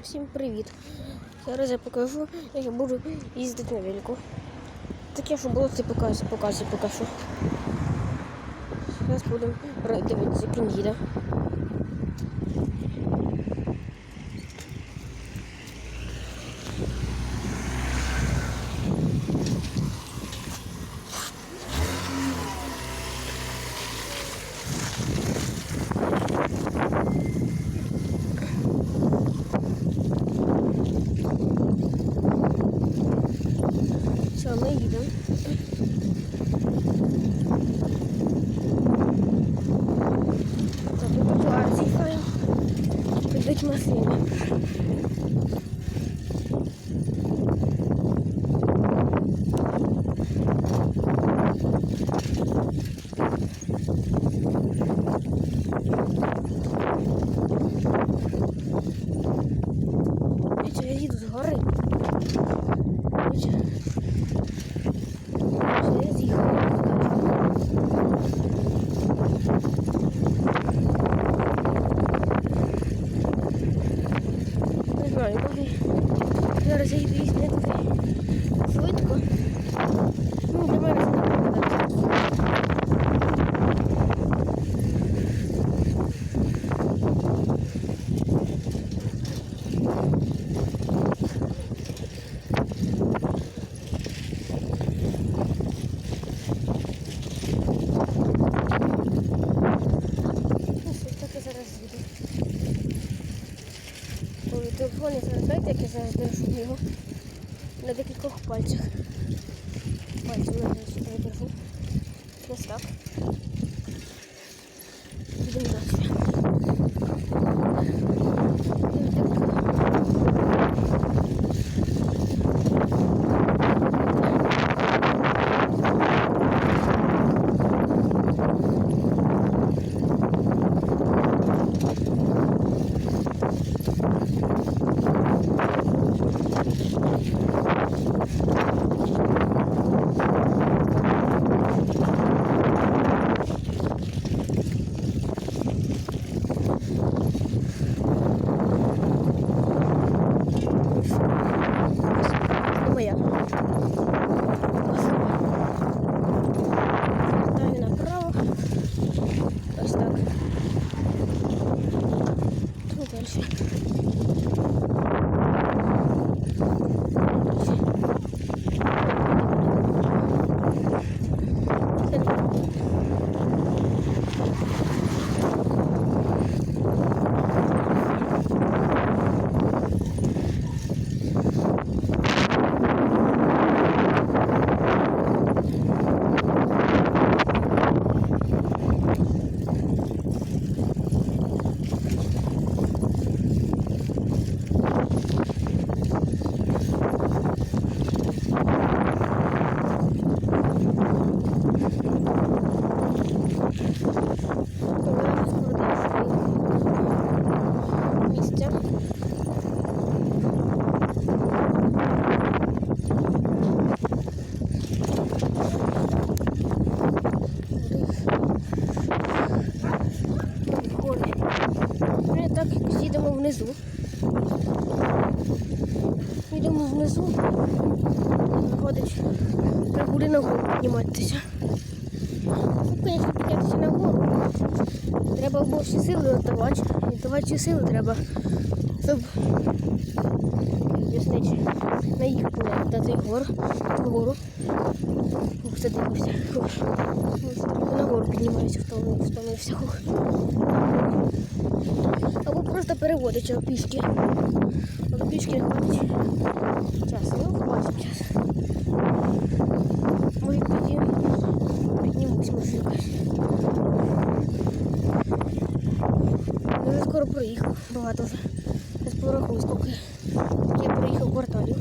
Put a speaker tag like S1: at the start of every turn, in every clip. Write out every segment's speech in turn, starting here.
S1: Всім привіт! Зараз я покажу, як я буду їздити на велику. Таке, що було, це показую, показую, покажу. Зараз будемо дивитися, як. Все, знаю, може зараз я їду їсти швидко. Ну, для мене це не буде. Ну, все, так я зараз їду. Ой, телефон я зараз як я зараз держу його на декількох пальцях. Пальцем я держу. Ось так. Будемо далі. Це моя. Далі направо. Ось так. Ну, далі. Місця. Гори. Ми так якось їдемо внизу. Їдемо внизу. Виходить, треба буде нагору підніматися. Звісно, піднятися нагору. Треба всі сили віддавати. Віддавати сили треба, щоб наїхати на, на цей гор, на гору. Ух, це дивився. На гору піднімаюся, втомив- втомився. Просто переводиться пішки. Але не хватить часу. Ну, хватить час. Може тоді піднімусь. Я вже скоро проїхав, багато вже. Я порахую, скільки я проїхав кварталів.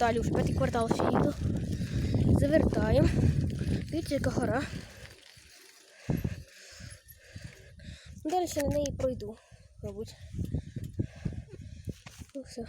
S1: П'ять кварталів, вже п'ятий квартал ще їду. Завертаємо. Дивіться, яка гора. Далі ще на неї пройду, мабуть. Ну все.